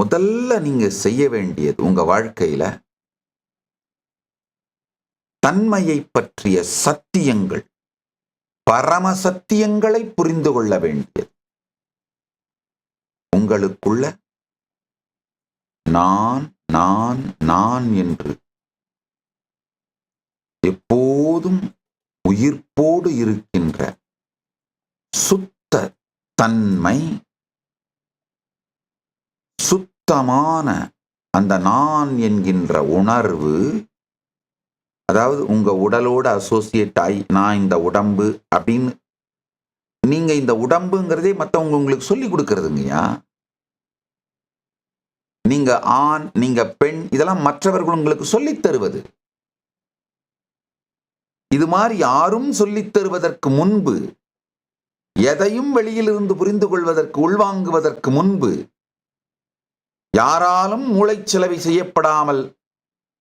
முதல்ல நீங்க செய்ய வேண்டியது உங்க வாழ்க்கையில தன்மையை பற்றிய சத்தியங்கள் பரம சத்தியங்களை புரிந்து கொள்ள வேண்டியது. உங்களுக்குள்ள நான் நான் நான் என்று எப்போதும் உயிர்ப்போடு இருக்கின்ற சுத்த தன்மை சுத்தமான அந்த நான் என்கின்ற உணர்வு அதாவது உங்க உடலோட அசோசியேட் ஆகி நான் இந்த உடம்பு அப்படின்னு நீங்க இந்த உடம்புங்கிறதே மத்தவங்க உங்களுக்கு சொல்லி கொடுக்கறதுங்கய்யா. நீங்க ஆண் நீங்க பெண் இதெல்லாம் மற்றவர்கள் உங்களுக்கு சொல்லித் தருவது. இது மாதிரி யாரும் சொல்லித் தருவதற்கு முன்பு எதையும் வெளியிலிருந்து புரிந்து கொள்வதற்கு உள்வாங்குவதற்கு முன்பு யாராலும் மூளைச்சலவை செய்யப்படாமல்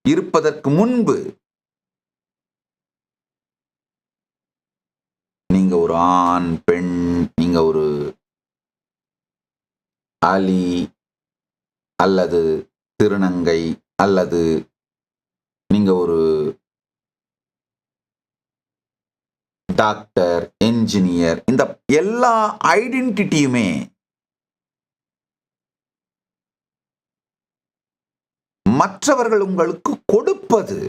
இருப்பதற்கு முன்பு நீங்க ஒரு ஆண் பெண் நீங்க ஒரு அலி அல்லது திருநங்கை அல்லது நீங்க ஒரு டாக்டர் என்ஜினியர் இந்த எல்லா ஐடென்டிட்டியுமே மற்றவர்கள் உங்களுக்கு கொடுப்பது.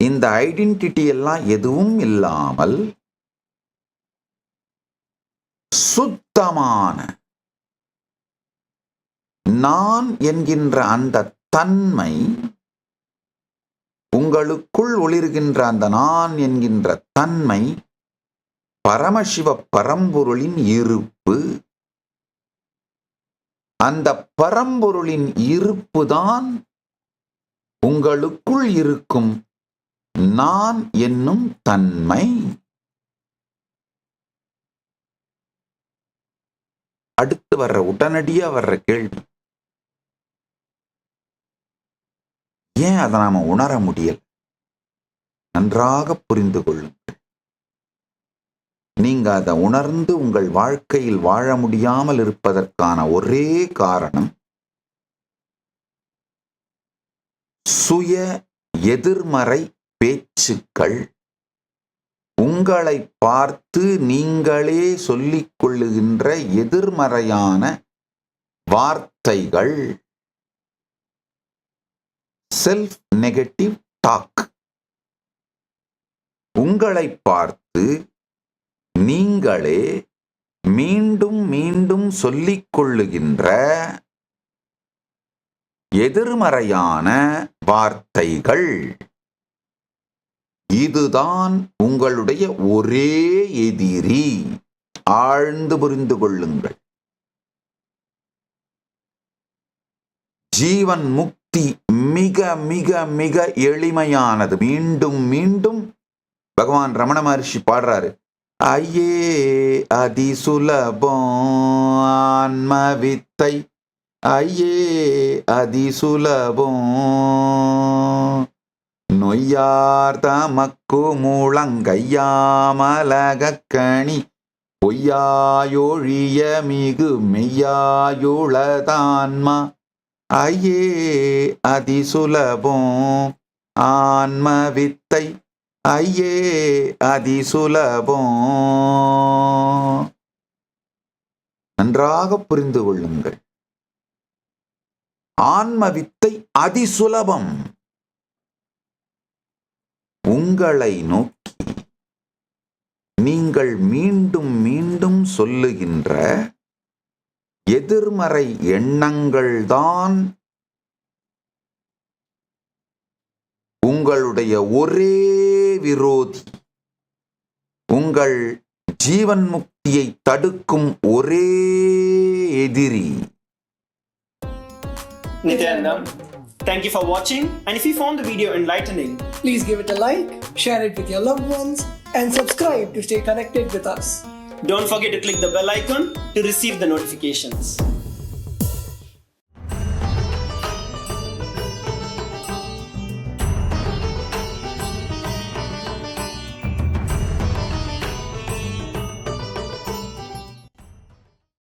இந்த ஐடென்டிட்டி எல்லாம் எதுவும் இல்லாமல் சுத்தமான நான் என்கின்ற அந்த தன்மை உங்களுக்குள் ஒளிர்கின்ற அந்த நான் என்கின்ற தன்மை பரமசிவ பரம்பொருளின் இருப்பு அந்த பரம்பொருளின் இருப்புதான் உங்களுக்குள் இருக்கும். நான் என்னும் தன்மை. அடுத்து வர்ற உடனடியா வர்ற கேள்வி. ஏன் அதை நாம உணர முடியல? நன்றாக புரிந்து கொள்ளுங்கள். நீங்க அதை உணர்ந்து உங்கள் வாழ்க்கையில் வாழ முடியாமல் இருப்பதற்கான ஒரே காரணம் சுய எதிர்மறை பேச்சுக்கள். உங்களை பார்த்து நீங்களே சொல்லிக் கொள்ளுகின்ற எதிர்மறையான வார்த்தைகள். செல்ஃப் நெகட்டிவ் டாக் உங்களை பார்த்து நீங்களே மீண்டும் மீண்டும் சொல்லிக் கொள்ளுகின்ற எதிர்மறையான வார்த்தைகள். இதுதான் உங்களுடைய ஒரே எதிரி. ஆழ்ந்து புரிந்து கொள்ளுங்கள். ஜீவன் முக்தி மிக மிக மிக எளிமையானது. மீண்டும் மீண்டும் பகவான் ரமண மகர்ஷி பாடுறாரு. ஐயே அதி சுலபம் வித்தை ஐயே அதி சுலபம் நொய்யார் தமக்கு முழங்கையாமலகக்கணி பொய்யாயொழிய மிகு மெய்யாயுளதான்மா. ஐயே அதி சுலபம் ஐயே அதி சுலபம். நன்றாக புரிந்து கொள்ளுங்கள். ஆன்ம வித்தை அதிசுலபம் உங்களை நோக்கி நீங்கள் மீண்டும் மீண்டும் சொல்லுகின்ற எதிர்மறை எண்ணங்கள்தான் உங்களுடைய ஒரே விரோதி உங்கள் ஜீவன் முக்தியை தடுக்கும் ஒரே எதிரி Nityanandam. Thank you for watching and if you found the video enlightening, Please give it a like, share it with your loved ones, and subscribe to stay connected with us. don't forget to click the bell icon to receive the notifications.